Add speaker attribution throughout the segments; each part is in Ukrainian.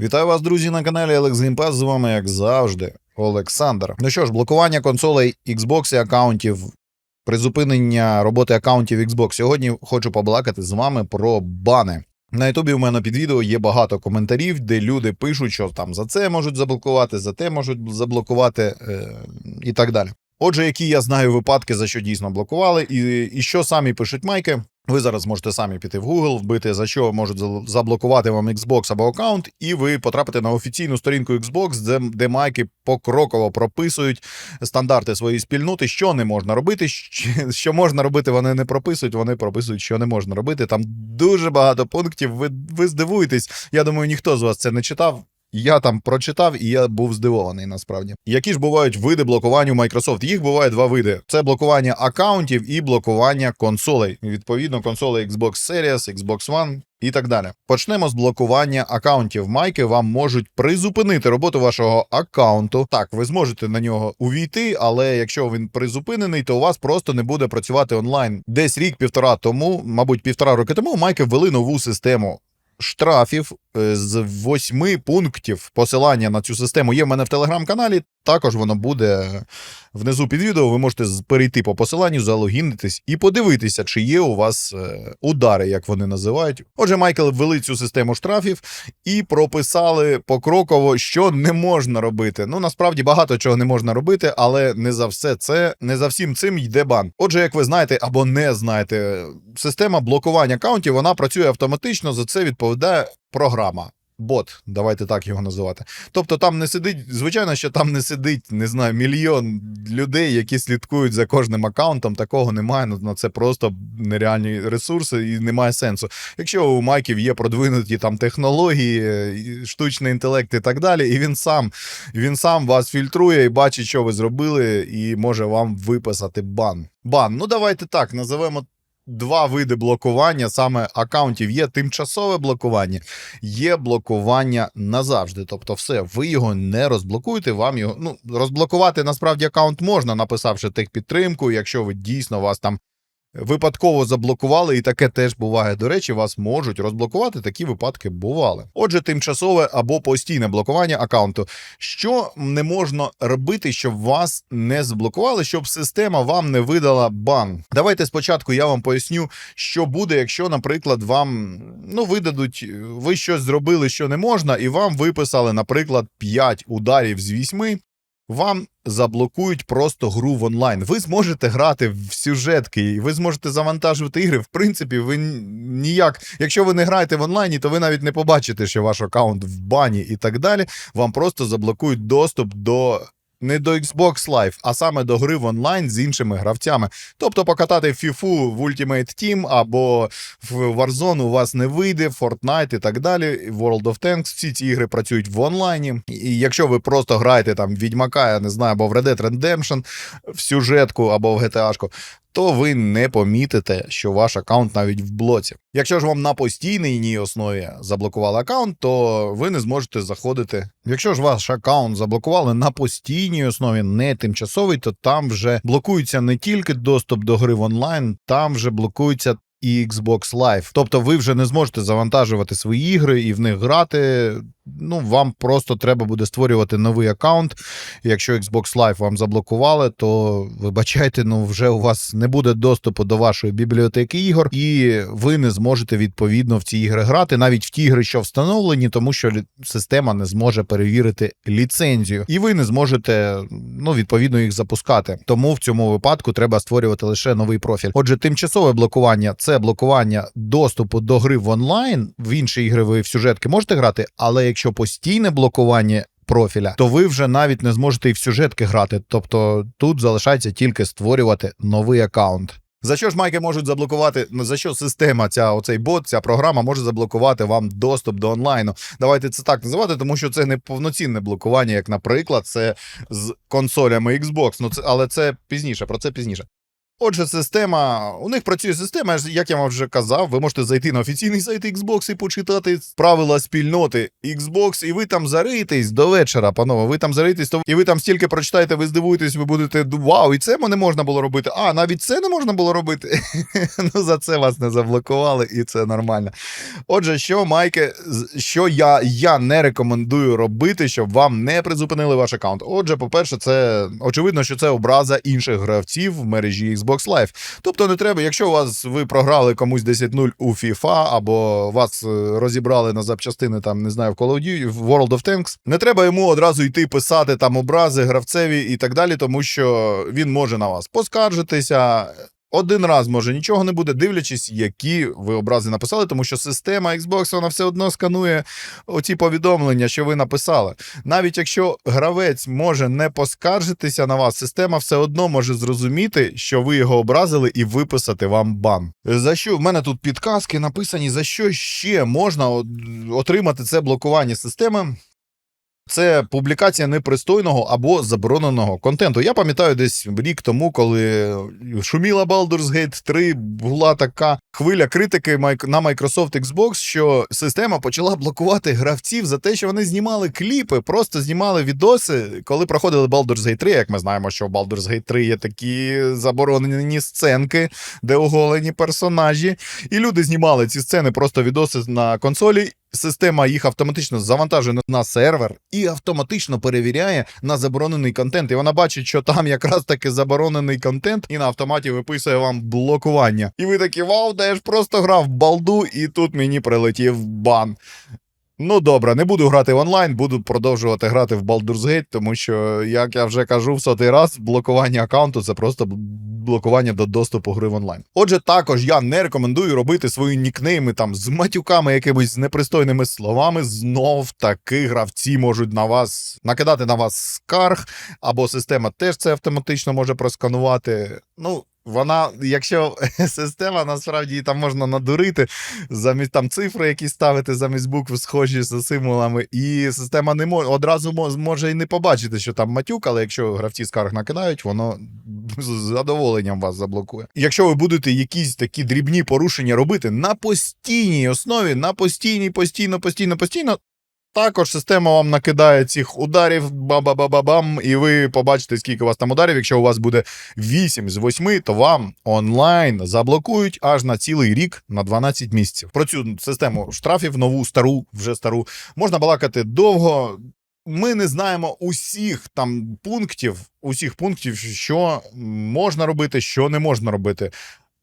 Speaker 1: Вітаю вас, друзі, на каналі Alex Pass. З вами, як завжди, Олександр. Ну що ж, блокування консолей Xbox і аккаунтів, призупинення роботи аккаунтів Xbox. Сьогодні хочу побалакати з вами про бани. На Ютубі у мене під відео є багато коментарів, де люди пишуть, що там за це можуть заблокувати, за те можуть заблокувати е, і так далі. Отже, які я знаю випадки, за що дійсно блокували, і, і що самі пишуть майки. Ви зараз можете самі піти в Google, вбити за що можуть заблокувати вам Xbox або аккаунт, і ви потрапите на офіційну сторінку Xbox, де, де майки покроково прописують стандарти своєї спільноти, що не можна робити, що, можна робити, вони не прописують, вони прописують, що не можна робити. Там дуже багато пунктів. Ви, ви здивуєтесь. Я думаю, ніхто з вас це не читав. Я там прочитав і я був здивований насправді. Які ж бувають види блокування у Microsoft? Їх буває два види: це блокування аккаунтів і блокування консолей. Відповідно, консолей Xbox Series, Xbox One і так далі. Почнемо з блокування аккаунтів. Майки вам можуть призупинити роботу вашого аккаунту. Так, ви зможете на нього увійти, але якщо він призупинений, то у вас просто не буде працювати онлайн. Десь рік-півтора тому, мабуть, півтора роки тому, майки ввели нову систему штрафів е, з восьми пунктів посилання на цю систему є в мене в телеграм-каналі. Також воно буде внизу під відео. Ви можете перейти по посиланню, залогінитись і подивитися, чи є у вас е, удари, як вони називають. Отже, Майкл ввели цю систему штрафів і прописали покроково, що не можна робити. Ну насправді багато чого не можна робити, але не за все це, не за всім цим йде бан. Отже, як ви знаєте або не знаєте, система блокування аккаунтів вона працює автоматично. За це відповідає програма. Бот, давайте так його називати. Тобто там не сидить, звичайно, що там не сидить, не знаю, мільйон людей, які слідкують за кожним аккаунтом. Такого немає. Ну, це просто нереальні ресурси і немає сенсу. Якщо у майків є продвинуті там технології, штучний інтелект і так далі, і він сам, він сам вас фільтрує і бачить, що ви зробили, і може вам виписати бан. Бан. Ну давайте так називемо. Два види блокування саме аккаунтів є тимчасове блокування, є блокування назавжди. Тобто, все, ви його не розблокуєте. Вам його ну розблокувати насправді аккаунт можна, написавши техпідтримку, якщо ви дійсно вас там випадково заблокували, і таке теж буває. До речі, вас можуть розблокувати. Такі випадки бували. Отже, тимчасове або постійне блокування аккаунту. Що не можна робити, щоб вас не заблокували, щоб система вам не видала бан? Давайте спочатку я вам поясню, що буде, якщо, наприклад, вам ну видадуть, ви щось зробили, що не можна, і вам виписали, наприклад, 5 ударів з 8, вам заблокують просто гру в онлайн. Ви зможете грати в сюжетки, і ви зможете завантажувати ігри. В принципі, ви ніяк, якщо ви не граєте в онлайні, то ви навіть не побачите, що ваш аккаунт в бані і так далі. Вам просто заблокують доступ до. Не до Xbox Live, а саме до гри в онлайн з іншими гравцями. Тобто покатати FIFA в Ultimate Team або в Warzone у вас не вийде, Fortnite і так далі. World of Tanks, всі ці ігри працюють в онлайні. І якщо ви просто граєте там Відьмака, я не знаю, або в Red Dead Redemption, в сюжетку або в GTA, то ви не помітите, що ваш аккаунт навіть в блоці. Якщо ж вам на постійній основі заблокували аккаунт, то ви не зможете заходити. Якщо ж ваш аккаунт заблокували на постійній основі, не тимчасовий, то там вже блокується не тільки доступ до гри в онлайн, там вже блокується. І Xbox Live. Тобто ви вже не зможете завантажувати свої ігри і в них грати. Ну, вам просто треба буде створювати новий аккаунт. Якщо Xbox Live вам заблокували, то вибачайте, ну вже у вас не буде доступу до вашої бібліотеки ігор, і ви не зможете відповідно в ці ігри грати, навіть в ті ігри, що встановлені, тому що система не зможе перевірити ліцензію, і ви не зможете ну відповідно їх запускати. Тому в цьому випадку треба створювати лише новий профіль. Отже, тимчасове блокування це блокування доступу до гри в онлайн. В інші ігри ви в сюжетки можете грати, але якщо постійне блокування. Профіля, то ви вже навіть не зможете і в сюжетки грати. Тобто тут залишається тільки створювати новий аккаунт. За що ж майки можуть заблокувати? ну, За що система, ця оцей бот, ця програма може заблокувати вам доступ до онлайну? Давайте це так називати, тому що це не повноцінне блокування, як, наприклад, це з консолями Xbox. Ну це але це пізніше, про це пізніше. Отже, система, у них працює система, як я вам вже казав, ви можете зайти на офіційний сайт Xbox і почитати правила спільноти Xbox, і ви там зариєтесь до вечора, панове. Ви там зариєтесь, то і ви там стільки прочитаєте, ви здивуєтесь, ви будете вау, і це не можна було робити. А, навіть це не можна було робити. ну за це вас не заблокували, і це нормально. Отже, що майки, з- що я, я не рекомендую робити, щоб вам не призупинили ваш аккаунт. Отже, по-перше, це очевидно, що це образа інших гравців в мережі Xbox Live. Тобто не треба, якщо у вас ви програли комусь 10-0 у FIFA, або вас е, розібрали на запчастини, там не знаю, в Call of Duty, в World of Tanks, не треба йому одразу йти писати там образи гравцеві і так далі, тому що він може на вас поскаржитися. Один раз може нічого не буде, дивлячись, які ви образи написали, тому що система Xbox вона все одно сканує оці повідомлення, що ви написали. Навіть якщо гравець може не поскаржитися на вас, система все одно може зрозуміти, що ви його образили, і виписати вам бан. За що в мене тут підказки написані, за що ще можна отримати це блокування системи. Це публікація непристойного або забороненого контенту. Я пам'ятаю десь рік тому, коли шуміла Baldur's Gate 3, була така хвиля критики на Microsoft Xbox, що система почала блокувати гравців за те, що вони знімали кліпи, просто знімали відоси, коли проходили Baldur's Gate 3. Як ми знаємо, що в Baldur's Gate 3 є такі заборонені сценки, де оголені персонажі. І люди знімали ці сцени, просто відоси на консолі. Система їх автоматично завантажує на сервер і автоматично перевіряє на заборонений контент. І вона бачить, що там якраз таки заборонений контент, і на автоматі виписує вам блокування. І ви такі, вау, де ж просто грав балду, і тут мені прилетів бан. Ну добре, не буду грати в онлайн, буду продовжувати грати в Baldur's Gate, тому що, як я вже кажу в сотий раз, блокування аккаунту це просто блокування до доступу гри в онлайн. Отже, також я не рекомендую робити свої нікнейми там з матюками, якимись з непристойними словами. Знов таки гравці можуть на вас накидати на вас скарг, або система теж це автоматично може просканувати. Ну. Вона, якщо система насправді там можна надурити, замість там цифри, які ставити замість букв схожі з символами, і система не може одразу може і не побачити, що там матюк, але якщо гравці скарг накидають, воно з задоволенням вас заблокує. Якщо ви будете якісь такі дрібні порушення робити на постійній основі, на постійній, постійно, постійно, постійно. Також система вам накидає цих ударів, ба-ба-ба-ба-бам, і ви побачите, скільки у вас там ударів. Якщо у вас буде 8 з 8, то вам онлайн заблокують аж на цілий рік на 12 місяців. Про цю систему штрафів, нову, стару, вже стару, можна балакати довго. Ми не знаємо усіх там пунктів, усіх пунктів, що можна робити, що не можна робити.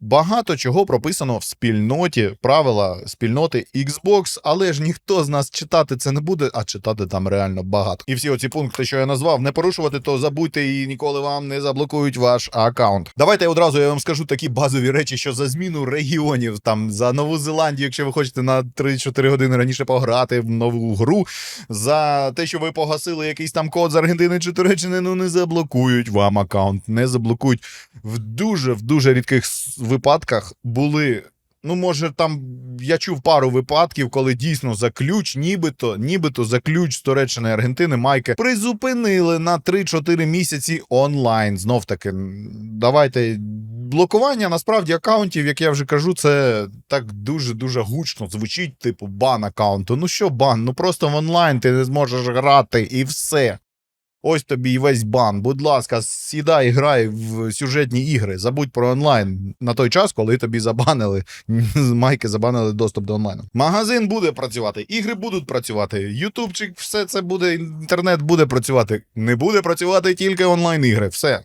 Speaker 1: Багато чого прописано в спільноті, правила спільноти Xbox, але ж ніхто з нас читати це не буде, а читати там реально багато. І всі оці пункти, що я назвав, не порушувати, то забудьте і ніколи вам не заблокують ваш аккаунт. Давайте одразу я вам скажу такі базові речі, що за зміну регіонів, там за Нову Зеландію, якщо ви хочете на 3-4 години раніше пограти в нову гру, за те, що ви погасили якийсь там код з Аргентини чи Туреччини, ну не заблокують вам аккаунт, не заблокують в дуже в дуже рідких випадках були. Ну, може, там я чув пару випадків, коли дійсно за ключ, нібито, нібито за ключ з Туреччини Аргентини майки призупинили на 3-4 місяці онлайн. Знов таки, давайте. Блокування насправді акаунтів, як я вже кажу, це так дуже дуже гучно звучить, типу бан акаунту. Ну що бан? Ну просто в онлайн ти не зможеш грати і все. Ось тобі і весь бан. Будь ласка, сідай, грай в сюжетні ігри. Забудь про онлайн на той час, коли тобі забанили майки, забанили доступ до онлайну. Магазин буде працювати, ігри будуть працювати, ютубчик, все це буде, інтернет буде працювати. Не буде працювати тільки онлайн ігри. Все.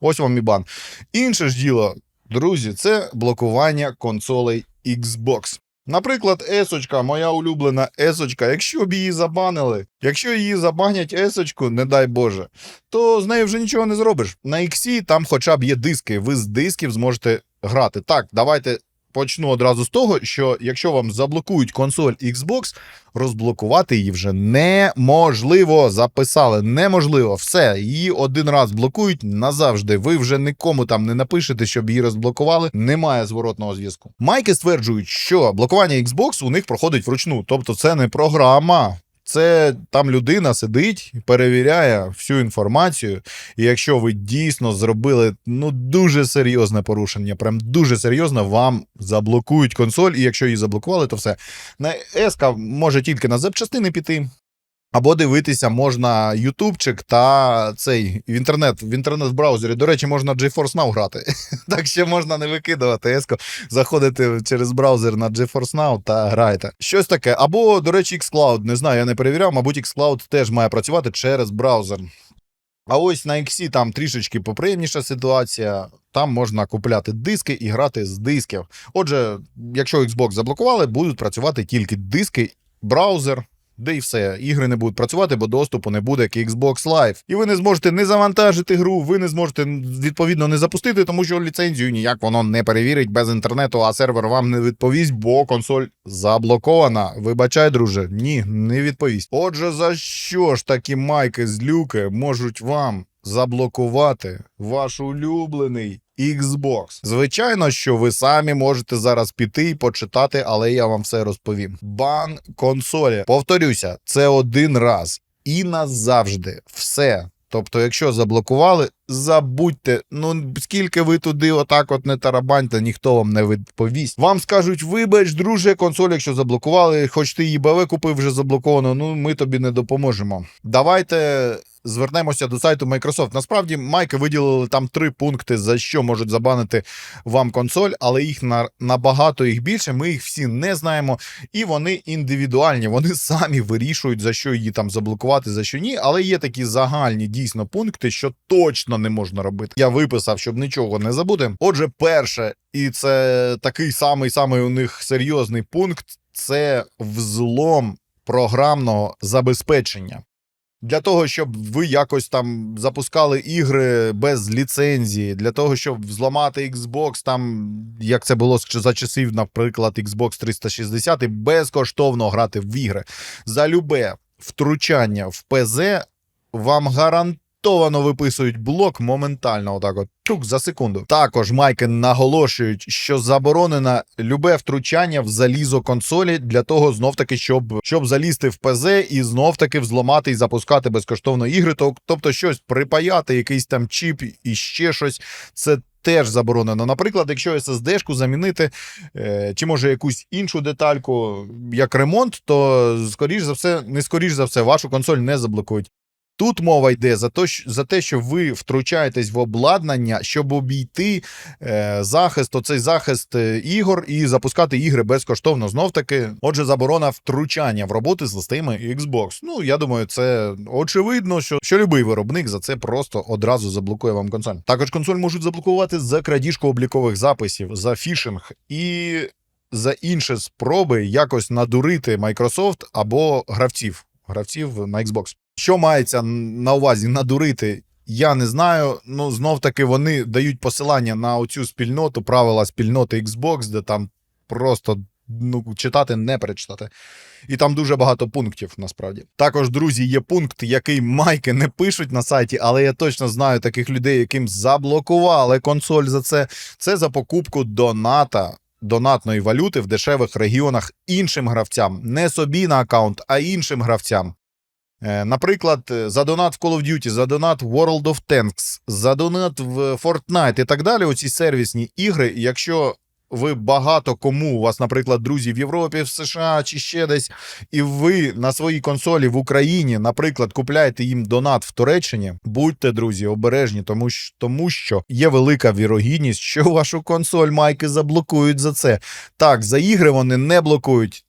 Speaker 1: Ось вам і бан. Інше ж діло, друзі, це блокування консолей Xbox. Наприклад, есочка, моя улюблена есочка, якщо б її забанили, якщо її забанять есочку, не дай Боже, то з нею вже нічого не зробиш. На іксі там хоча б є диски, ви з дисків зможете грати. Так, давайте почну одразу з того, що якщо вам заблокують консоль Xbox, розблокувати її вже неможливо. Записали, неможливо. Все, її один раз блокують назавжди. Ви вже нікому там не напишете, щоб її розблокували. Немає зворотного зв'язку. Майки стверджують, що блокування Xbox у них проходить вручну, тобто це не програма. Це там людина сидить, перевіряє всю інформацію. І якщо ви дійсно зробили ну дуже серйозне порушення, прям дуже серйозно, вам заблокують консоль. І якщо її заблокували, то все. На еска може тільки на запчастини піти. Або дивитися можна ютубчик та цей в інтернет в інтернет-браузері. До речі, можна GeForce Now грати. так що можна не викидувати еско, заходити через браузер на GeForce Now та граєте. Щось таке. Або, до речі, xCloud. Не знаю, я не перевіряв. Мабуть, xCloud теж має працювати через браузер. А ось на X там трішечки поприємніша ситуація. Там можна купляти диски і грати з дисків. Отже, якщо Xbox заблокували, будуть працювати тільки диски, браузер. Де і все, ігри не будуть працювати, бо доступу не буде як Xbox Live. І ви не зможете не завантажити гру, ви не зможете відповідно не запустити, тому що ліцензію ніяк воно не перевірить без інтернету, а сервер вам не відповість, бо консоль заблокована. Вибачай, друже, ні, не відповість. Отже, за що ж такі майки з люки можуть вам заблокувати ваш улюблений Xbox. Звичайно, що ви самі можете зараз піти і почитати, але я вам все розповім. Бан консолі. Повторюся, це один раз і назавжди. Все. Тобто, якщо заблокували, забудьте. Ну скільки ви туди, отак, от не тарабаньте, ніхто вам не відповість. Вам скажуть, вибач, друже, консоль, якщо заблокували, хоч ти її БВ купив вже заблоковано. Ну ми тобі не допоможемо. Давайте. Звернемося до сайту Microsoft. Насправді, майки виділили там три пункти, за що можуть забанити вам консоль, але їх на набагато їх більше. Ми їх всі не знаємо, і вони індивідуальні. Вони самі вирішують, за що її там заблокувати, за що ні. Але є такі загальні дійсно пункти, що точно не можна робити. Я виписав, щоб нічого не забути. Отже, перше, і це такий самий самий у них серйозний пункт: це взлом програмного забезпечення. Для того, щоб ви якось там запускали ігри без ліцензії, для того, щоб взламати Xbox, там як це було за часів, наприклад, Xbox 360, і безкоштовно грати в ігри. За любе втручання в ПЗ вам гарантовано виписують блок моментально, отак от чук за секунду. Також майки наголошують, що заборонено любе втручання в залізо консолі для того, знов таки, щоб щоб залізти в ПЗ і знов таки взломати і запускати безкоштовно ігри. Тобто, щось припаяти, якийсь там чіп і ще щось. Це теж заборонено. Наприклад, якщо SSD-шку замінити, е, чи може якусь іншу детальку як ремонт, то скоріш за все, не скоріш за все, вашу консоль не заблокують. Тут мова йде за те, що- за те, що ви втручаєтесь в обладнання, щоб обійти е, захист, оцей захист е, ігор і запускати ігри безкоштовно. Знов таки, отже, заборона втручання в роботи з системи Xbox. Ну я думаю, це очевидно, що, що любий виробник за це просто одразу заблокує вам консоль. Також консоль можуть заблокувати за крадіжку облікових записів, за фішинг і за інші спроби якось надурити Microsoft або гравців, гравців на Xbox. Що мається на увазі надурити? Я не знаю. Ну, знов таки вони дають посилання на оцю спільноту, правила спільноти Xbox, де там просто ну, читати, не перечитати. І там дуже багато пунктів насправді. Також, друзі, є пункт, який майки не пишуть на сайті, але я точно знаю таких людей, яким заблокували консоль за це. Це за покупку доната. Донатної валюти в дешевих регіонах іншим гравцям, не собі на аккаунт, а іншим гравцям. Е, Наприклад, е, за донат в Call of Duty, за донат в World of Tanks, за донат в Fortnite і так далі. Оці сервісні ігри, якщо ви багато кому, у вас, наприклад, друзі в Європі, в США чи ще десь, і ви на своїй консолі в Україні, наприклад, купляєте їм донат в Туреччині, будьте, друзі, обережні, тому що, тому що є велика вірогідність, що вашу консоль майки заблокують за це. Так, за ігри вони не блокують.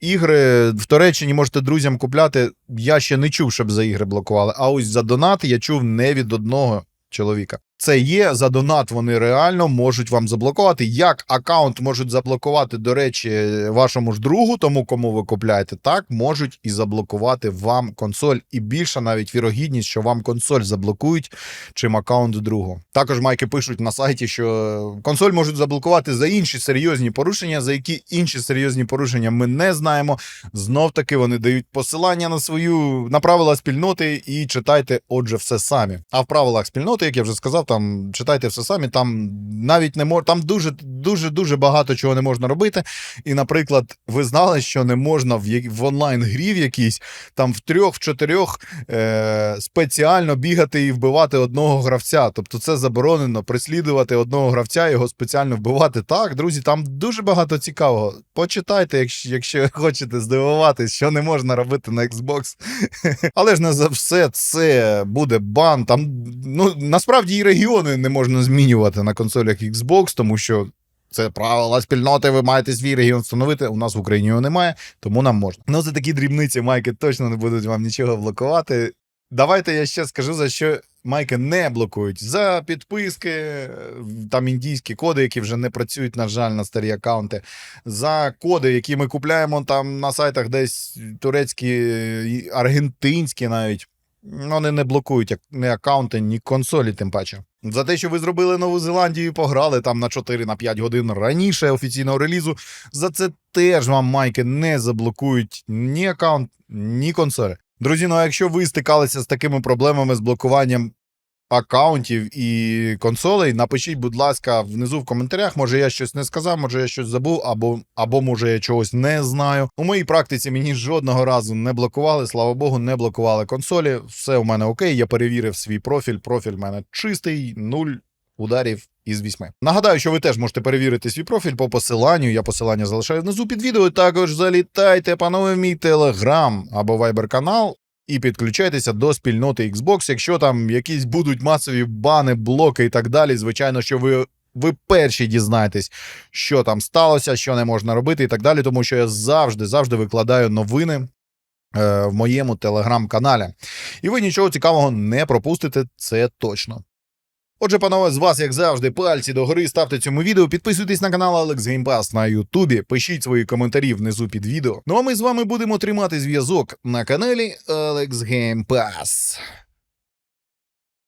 Speaker 1: Ігри в Туреччині можете друзям купляти. Я ще не чув, щоб за ігри блокували. А ось за донат я чув не від одного чоловіка. Це є за донат. Вони реально можуть вам заблокувати. Як аккаунт можуть заблокувати, до речі, вашому ж другу, тому кому ви купляєте, так можуть і заблокувати вам консоль. І більша навіть вірогідність, що вам консоль заблокують, чим аккаунт другу. Також майки пишуть на сайті, що консоль можуть заблокувати за інші серйозні порушення, за які інші серйозні порушення ми не знаємо. Знов таки вони дають посилання на свою на правила спільноти і читайте, отже, все самі. А в правилах спільноти, як я вже сказав, там читайте все самі. Там навіть не мож... там дуже дуже дуже багато чого не можна робити. І, наприклад, ви знали, що не можна в, в онлайн-грі в якійсь там в трьох, в чотирьох е... спеціально бігати і вбивати одного гравця. Тобто це заборонено прислідувати одного гравця, його спеціально вбивати. Так, друзі, там дуже багато цікавого. Почитайте, якщо, якщо хочете здивуватись, що не можна робити на Xbox. Але ж не за все це буде бан. Там ну насправді і регіони не можна змінювати на консолях Xbox, тому що. Це правила спільноти, ви маєте свій регіон встановити. У нас в Україні його немає, тому нам можна. Ну, це такі дрібниці, майки точно не будуть вам нічого блокувати. Давайте я ще скажу, за що майки не блокують. За підписки, там індійські коди, які вже не працюють, на жаль, на старі аккаунти. За коди, які ми купляємо там на сайтах десь турецькі, аргентинські навіть. Вони не блокують ні аккаунти, ні консолі, тим паче. За те, що ви зробили Нову Зеландію пограли там на 4 на 5 годин раніше офіційного релізу. За це теж вам майки не заблокують ні аккаунт, ні консолі. Друзі, ну а якщо ви стикалися з такими проблемами з блокуванням аккаунтів і консолей, напишіть, будь ласка, внизу в коментарях. Може, я щось не сказав, може я щось забув, або, або може я чогось не знаю. У моїй практиці мені жодного разу не блокували, слава Богу, не блокували консолі. Все у мене окей. Я перевірив свій профіль. Профіль в мене чистий, нуль ударів із вісьми. Нагадаю, що ви теж можете перевірити свій профіль по посиланню. Я посилання залишаю внизу під відео. Також залітайте, панове, в мій телеграм або вайбер канал. І підключайтеся до спільноти Xbox. Якщо там якісь будуть масові бани, блоки і так далі, звичайно, що ви. Ви перші дізнаєтесь, що там сталося, що не можна робити, і так далі, тому що я завжди завжди викладаю новини е, в моєму телеграм-каналі. І ви нічого цікавого не пропустите, це точно. Отже, панове, з вас, як завжди, пальці догори, ставте цьому відео, підписуйтесь на канал Alex Game Pass на Ютубі, пишіть свої коментарі внизу під відео. Ну а ми з вами будемо тримати зв'язок на каналі Alex Game Pass.